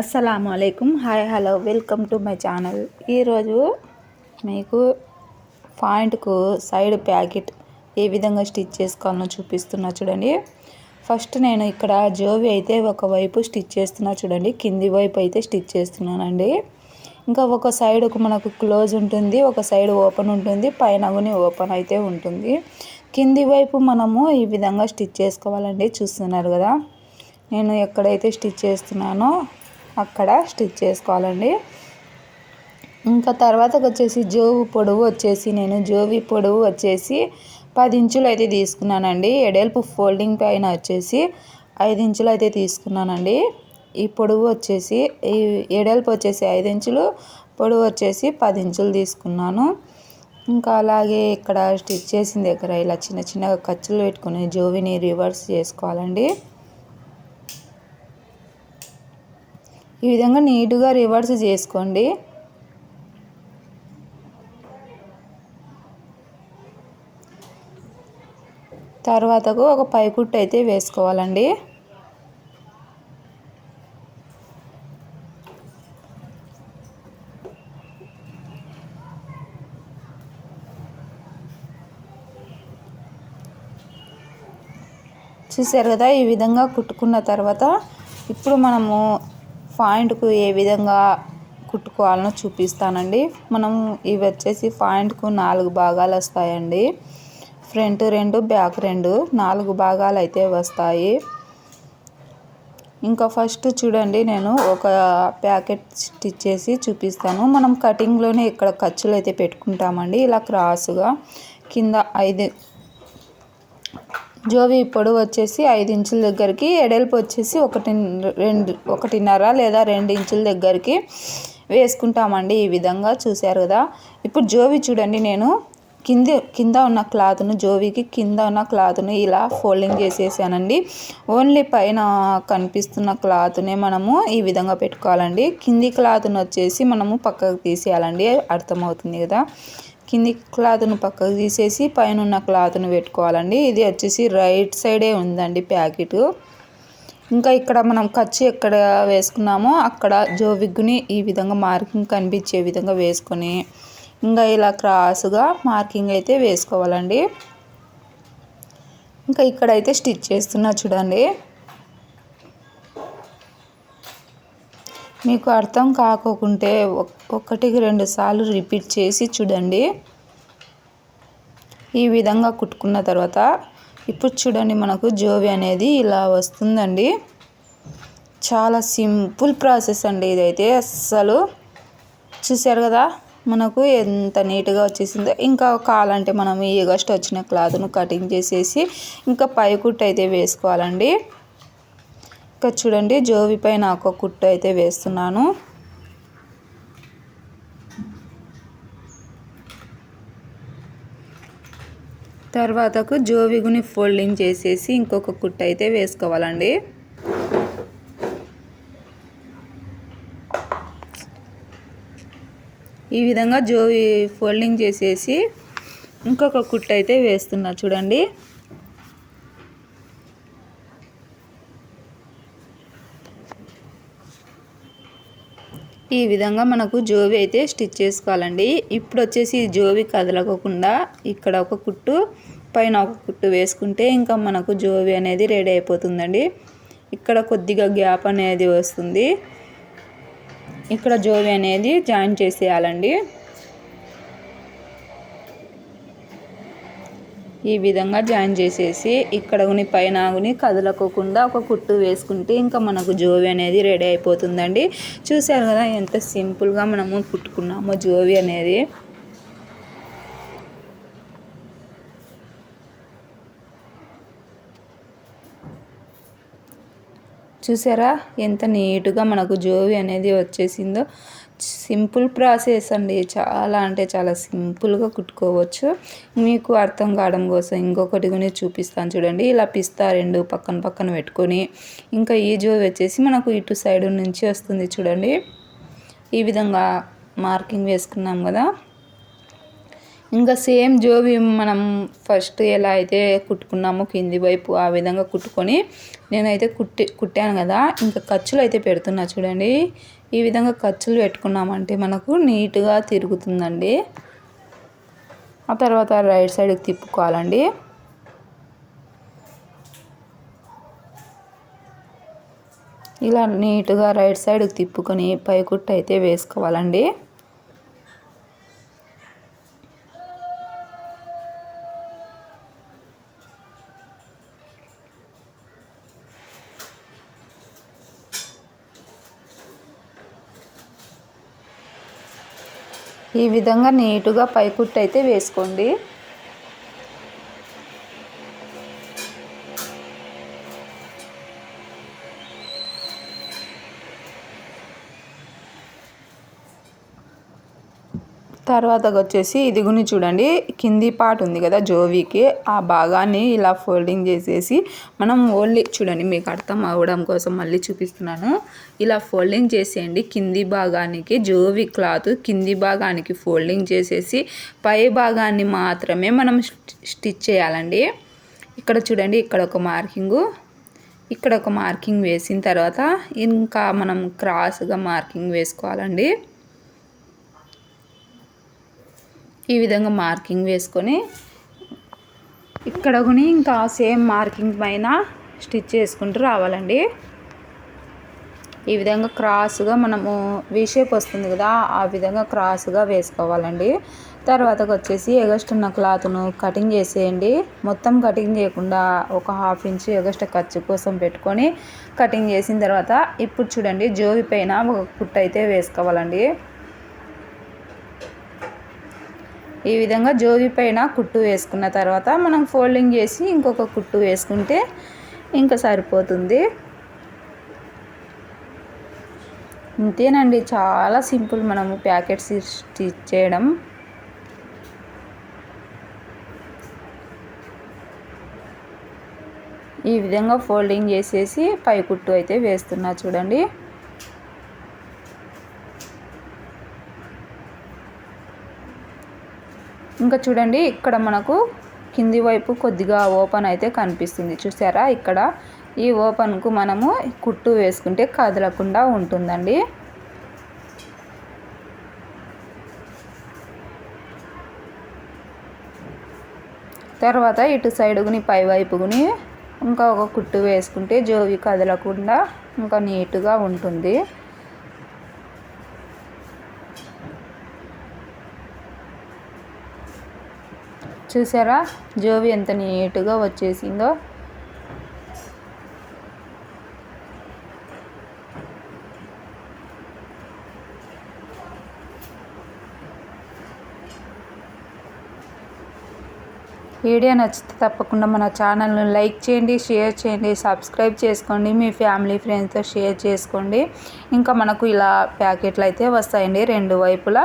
అస్సలం అయికం hi hello welcome to my channel. ఈరోజు మీకు పాయింట్కు సైడ్ ప్యాకెట్ ఏ విధంగా స్టిచ్ చేసుకోవాలో చూపిస్తున్నా చూడండి. ఫస్ట్ నేను ఇక్కడ జోవి అయితే ఒకవైపు స్టిచ్ చేస్తున్నా చూడండి. కింది వైపు అయితే స్టిచ్ చేస్తున్నానండి. ఇంకా ఒక సైడ్ మనకు క్లోజ్ ఉంటుంది ఒక సైడ్ ఓపెన్ ఉంటుంది పైన కూడా ఓపెన్ అయితే ఉంటుంది. కింది వైపు మనము ఈ విధంగా స్టిచ్ చేసుకోవాలండి చూస్తున్నారు కదా. నేను ఎక్కడైతే స్టిచ్ చేస్తున్నానో అక్కడ స్టిచ్ చేసుకోవాలండి. ఇంకా తర్వాత వచ్చేసి జోవు పొడవు వచ్చేసి నేను జోవి పొడవు వచ్చేసి పది ఇంచులు అయితే తీసుకున్నానండి. ఎడల్పు ఫోల్డింగ్ పైన వచ్చేసి ఐదు ఇంచులు అయితే తీసుకున్నానండి. ఈ పొడవు వచ్చేసి ఈ ఎడల్పు వచ్చేసి ఐదు ఇంచులు పొడవు వచ్చేసి పది ఇంచులు తీసుకున్నాను. ఇంకా అలాగే ఇక్కడ స్టిచ్ చేసిన దగ్గర ఇలా చిన్న చిన్నగా ఖర్చులు పెట్టుకుని జోవిని రివర్స్ చేసుకోవాలండి. ఈ విధంగా నీట్గా రివర్స్ చేసుకోండి. తర్వాతకు ఒక పైకుట్టు అయితే వేసుకోవాలండి. చూసారు కదా ఈ విధంగా కుట్టుకున్న తర్వాత ఇప్పుడు మనము పాయింట్కు ఏ విధంగా కుట్టుకోవాలనో చూపిస్తానండి. మనం ఇవి వచ్చేసి పాయింట్కు నాలుగు భాగాలు వస్తాయండి. ఫ్రంట్ రెండు బ్యాక్ రెండు నాలుగు భాగాలు అయితే వస్తాయి. ఇంకా ఫస్ట్ చూడండి నేను ఒక ప్యాకెట్ స్టిచ్ చేసి చూపిస్తాను. మనం కటింగ్లోనే ఇక్కడ ఖర్చులు అయితే పెట్టుకుంటామండి. ఇలా క్రాస్గా కింద ఐదు జోవి పొడవు వచ్చేసి ఐదు ఇంచుల దగ్గరికి ఎడల్పు వచ్చేసి ఒకటి రెండు ఒకటిన్నర లేదా రెండు ఇంచుల దగ్గరికి వేసుకుంటామండి ఈ విధంగా చూశారు కదా. ఇప్పుడు జోవి చూడండి నేను కింద కింద ఉన్న క్లాత్ను జోవికి కింద ఉన్న క్లాత్ను ఇలా ఫోల్డింగ్ చేసేసానండి. ఓన్లీ పైన కనిపిస్తున్న క్లాత్నే మనము ఈ విధంగా పెట్టుకోవాలండి. కింది క్లాత్ను వచ్చేసి మనము పక్కకు తీసేయాలండి అర్థమవుతుంది కదా. కింది క్లాత్ను పక్కకు తీసేసి పైన ఉన్న క్లాత్ను పెట్టుకోవాలండి. ఇది వచ్చేసి రైట్ సైడే ఉందండి ప్యాకెట్. ఇంకా ఇక్కడ మనం ఖర్చు ఎక్కడ వేసుకున్నామో అక్కడ జోవిగ్గుని ఈ విధంగా మార్కింగ్ కనిపించే విధంగా వేసుకొని ఇంకా ఇలా క్రాస్గా మార్కింగ్ అయితే వేసుకోవాలండి. ఇంకా ఇక్కడైతే స్టిచ్ చేస్తున్నా చూడండి. మీకు అర్థం కాకోకుంటే ఒకటికి రెండు సార్లు రిపీట్ చేసి చూడండి. ఈ విధంగా కుట్టుకున్న తర్వాత ఇప్పుడు చూడండి మనకు జోవి అనేది ఇలా వస్తుందండి. చాలా సింపుల్ ప్రాసెస్ అండి ఇదైతే అస్సలు. చూసారు కదా మనకు ఎంత నీట్గా వచ్చేసిందో. ఇంకా కావాలంటే మనం ఈ గస్ట్ వచ్చిన క్లాత్ను కటింగ్ చేసేసి ఇంకా పైకుట్టు అయితే వేసుకోవాలండి. ఇక్కడ చూడండి జోవి పైన ఒక కుట్టు అయితే వేస్తున్నాను. తర్వాతకు జోవిగుని ఫోల్డింగ్ చేసేసి ఇంకొక కుట్టు అయితే వేసుకోవాలండి. ఈ విధంగా జోవి ఫోల్డింగ్ చేసేసి ఇంకొక కుట్టు అయితే వేస్తున్నా చూడండి. ఈ విధంగా మనకు జోవి అయితే స్టిచ్ చేసుకోవాలండి. ఇప్పుడు వచ్చేసి జోవి కదలకోకుండా ఇక్కడ ఒక కుట్టు పైన ఒక కుట్టు వేసుకుంటే ఇంకా మనకు జోవి అనేది రెడీ అయిపోతుందండి. ఇక్కడ కొద్దిగా గ్యాప్ అనేది వస్తుంది. ఇక్కడ జోవి అనేది జాయిన్ చేసేయాలండి. ఈ విధంగా జాయిన్ చేసేసి ఇక్కడ ఉని పైన ఆగుని కదలకోకుండా ఒక కుట్టు వేసుకుంటే ఇంకా మనకు జోవి అనేది రెడీ అయిపోతుందండి. చూసారు కదా ఎంత సింపుల్గా మనము కుట్టుకున్నామో జోవి అనేది. చూసారా ఎంత నీట్గా మనకు జోవి అనేది వచ్చేసిందో. సింపుల్ ప్రాసెస్ అండి. చాలా అంటే చాలా సింపుల్గా కుట్టుకోవచ్చు. మీకు అర్థం కావడం కోసం ఇంకొకటి కూడా చూపిస్తాను చూడండి. ఇలా పిస్తా రెండు పక్కన పక్కన పెట్టుకొని ఇంకా ఈ జో వచ్చేసి మనకు ఇటు సైడ్ నుంచి వస్తుంది చూడండి. ఈ విధంగా మార్కింగ్ వేసుకున్నాం కదా. ఇంకా సేమ్ జోబి మనం ఫస్ట్ ఎలా అయితే కుట్టుకున్నామో కింది వైపు ఆ విధంగా కుట్టుకొని నేనైతే కుట్టి కుట్టాను కదా. ఇంకా ఖర్చులు అయితే పెడుతున్నా చూడండి. ఈ విధంగా ఖర్చులు పెట్టుకున్నామంటే మనకు నీట్గా తిరుగుతుందండి. ఆ తర్వాత రైట్ సైడ్కి తిప్పుకోవాలండి. ఇలా నీట్గా రైట్ సైడ్కి తిప్పుకొని పైకుట్టు అయితే వేసుకోవాలండి. ఈ విధంగా నీటుగా పైకుట్టు అయితే వేసుకోండి. తర్వాత వచ్చేసి ఇదిగుని చూడండి. కింది పార్ట్ ఉంది కదా జోవీకి. ఆ భాగాన్ని ఇలా ఫోల్డింగ్ చేసేసి మనం ఓన్లీ చూడండి మీకు అర్థం అవ్వడం కోసం మళ్ళీ చూపిస్తున్నాను. ఇలా ఫోల్డింగ్ చేసేయండి కింది భాగానికి జోవి క్లాత్ కింది భాగానికి ఫోల్డింగ్ చేసేసి పై భాగాన్ని మాత్రమే మనం స్టిచ్ చేయాలండి. ఇక్కడ చూడండి ఇక్కడ ఒక మార్కింగు. ఇక్కడ ఒక మార్కింగ్ వేసిన తర్వాత ఇంకా మనం క్రాస్గా మార్కింగ్ వేసుకోవాలండి. ఈ విధంగా మార్కింగ్ వేసుకొని ఇక్కడ కొని ఇంకా సేమ్ మార్కింగ్ పైన స్టిచ్ చేసుకుంటూ రావాలండి. ఈ విధంగా క్రాస్గా మనము విషేప్ వస్తుంది కదా ఆ విధంగా క్రాస్గా వేసుకోవాలండి. తర్వాతకు వచ్చేసి ఎగస్టున్న క్లాత్ను కటింగ్ చేసేయండి. మొత్తం కటింగ్ చేయకుండా ఒక హాఫ్ ఇంచ్ ఎగస్ట్ ఖర్చు కోసం పెట్టుకొని కటింగ్ చేసిన తర్వాత ఇప్పుడు చూడండి జోవి పైన ఒక కుట్ట అయితే వేసుకోవాలండి. ఈ విధంగా జోగి పైన కుట్టు వేసుకున్న తర్వాత మనం ఫోల్డింగ్ చేసి ఇంకొక కుట్టు వేసుకుంటే ఇంకా సరిపోతుంది. ఇంతేనండి చాలా సింపుల్ మనము ప్యాకెట్స్ స్టిచ్ చేయడం. ఈ విధంగా ఫోల్డింగ్ చేసేసి పై కుట్టు అయితే వేస్తున్నా చూడండి. ఇంకా చూడండి ఇక్కడ మనకు కింది వైపు కొద్దిగా ఓపెన్ అయితే కనిపిస్తుంది. చూసారా? ఇక్కడ ఈ ఓపెన్కు మనము కుట్టు వేసుకుంటే కదలకుండా ఉంటుందండి. తర్వాత ఇటు సైడుగుని పై వైపుగుని ఇంకా ఒక కుట్టు వేసుకుంటే జోవి కదలకుండా ఇంకా నీట్గా ఉంటుంది. చూసారా? జోవి ఎంత నీట్గా వచ్చేసిందో. వీడియో నచ్చితే తప్పకుండా మన ఛానల్ను లైక్ చేయండి షేర్ చేయండి సబ్స్క్రైబ్ చేసుకోండి మీ ఫ్యామిలీ ఫ్రెండ్స్తో షేర్ చేసుకోండి. ఇంకా మనకు ఇలా ప్యాకెట్లు అయితే వస్తాయండి రెండు వైపులా.